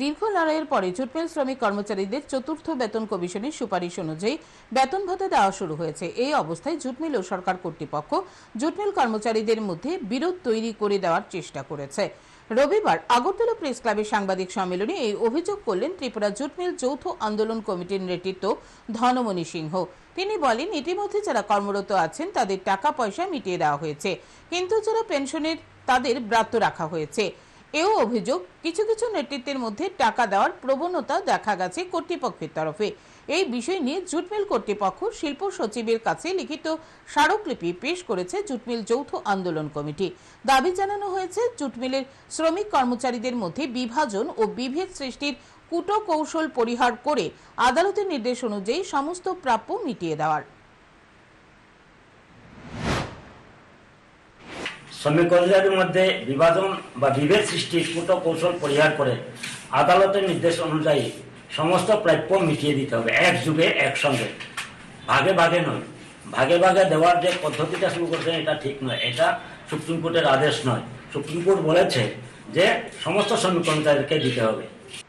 দীর্ঘ লড়াইয়ের পরে জুটমিল শ্রমিক কর্মচারীদের চতুর্থ বেতন কমিশনের সুপারিশ অনুযায়ী বেতন ভাতা দেওয়া শুরু হয়েছে। এই অবস্থায় জুটমিল ও সরকার কর্তৃপক্ষ জুটমিল কর্মচারীদের মধ্যে বিরোধ তৈরি করে দেওয়ার চেষ্টা করেছে। রবিবার আগরতলা প্রেস ক্লাবের সাংবাদিক সম্মেলনে এই অভিযোগ করলেন ত্রিপুরা জুটমিল যৌথ আন্দোলন কমিটির নেতৃত্ব ধনমণি সিংহ। তিনি বলেন, ইতিমধ্যে যারা কর্মরত আছেন তাদের টাকা পয়সা মিটিয়ে দেওয়া হয়েছে, কিন্তু যারা পেনশনের তাদের ব্রাত্য রাখা হয়েছে। এও অভিযোগ, কিছু কিছু নেতৃত্বের মধ্যে টাকা দেওয়ার প্রবণতা দেখা গেছে কর্তৃপক্ষের তরফে। এই বিষয় নিয়ে জুটমিল কর্তৃপক্ষ শিল্প সচিবের কাছে লিখিত স্মারকলিপি পেশ করেছে জুটমিল যৌথ আন্দোলন কমিটি। দাবি জানানো হয়েছে জুটমিলের শ্রমিক কর্মচারীদের মধ্যে বিভাজন ও বিভেদ সৃষ্টির কুটো কৌশল পরিহার করে আদালতের নির্দেশ অনুযায়ী সমস্ত প্রাপ্য মিটিয়ে দেওয়ার। শ্রমিক কর্মচারীদের মধ্যে বিভাজন বা বিভেদ সৃষ্টির কৌশল পরিহার করে আদালতের নির্দেশ অনুযায়ী সমস্ত প্রাপ্য মিটিয়ে দিতে হবে, এক যুগে একসঙ্গে ভাগে ভাগে নয়। ভাগে ভাগে দেওয়ার যে পদ্ধতিটা শুরু করছেন এটা ঠিক নয়। এটা সুপ্রিম কোর্টের আদেশ নয়। সুপ্রিম কোর্ট বলেছে যে সমস্ত শ্রমিক কর্মচারীকে দিতে হবে।